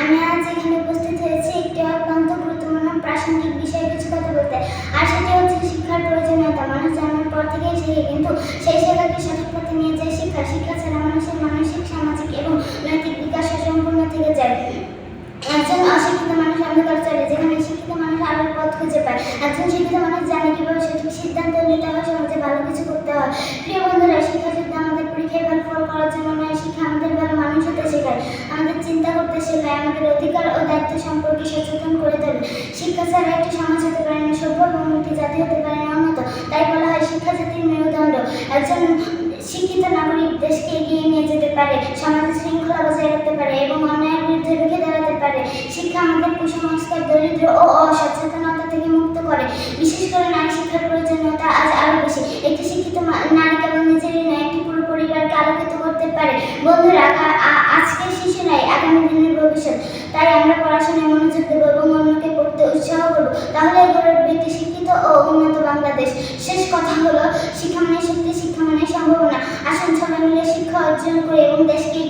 আমি আজ এখানে উপস্থিত হয়েছি একটি কিছু কথা বলতে। আর শিক্ষার প্রয়োজনীয়তা। মানুষ জন্মের পর থেকেই কিন্তু সেই শেখাকে সঠিক পথে নিয়ে যায় শিক্ষা। শিক্ষা ছাড়া মানুষের মানসিক, সামাজিক এবং নৈতিক বিকাশ সম্পূর্ণ থেকে যায়। একজন মানুষ শিক্ষিত মানুষ আলোর পথ খুঁজে পায়। একজন শিক্ষিত মানুষ জানে কীভাবে সঠিক সিদ্ধান্ত নিতে হয়, সমাজে ভালো কিছু করতে হয় প্রিয় বন্ধুরা শিক্ষা শুধু আমাদের পরীক্ষায় ভালো ফল করার জন্য নয় শিক্ষা আমাদের ভালো মানুষ হতে শেখায় আমাদের করতে আমাদের অধিকার ও দায়িত্ব সম্পর্কে সচেতন করে তোলে। শিক্ষা ছাড়া একটি সমাজ হতে পারে না, সভ্য এবং একটি জাতি হতে পারে না উন্নত তাই বলা হয় শিক্ষা জাতির মেরুদণ্ড। একজন শিক্ষিত নাগরিক দেশকে এগিয়ে নিয়ে যেতে পারে, সমাজে শৃঙ্খলা বজায় রাখতে পারে এবং অন্যায়ের বিরুদ্ধে রুখে দাঁড়াতে পারে। শিক্ষা আমাদের কুসংস্কার, দরিদ্র ও অসচেতনতা থেকে মুক্ত করে। বিশেষ করে নারী শিক্ষার প্রয়োজনীয়তা আজ আরও বেশি। একটি শিক্ষিত নারী কেবল নিজেরই নয়, একটি পুরো পরিবারকে আলোকিত করতে পারে। বন্ধুরা, আ- কিছু নাই আগামী দিনের ভবিষ্যৎ। তাই আমরা পড়াশোনায় মনোযোগ দেব এবং অন্যকে পড়তে উৎসাহ করব। তাহলে গড়ে বৃত্তি শিক্ষিত ও উন্নত বাংলাদেশ। শেষ কথা হলো, শিক্ষা মানে শক্তি, শিক্ষা মানে সম্ভাবনা। আসুন সবাই মিলে শিক্ষা অর্জন করে এবং দেশকে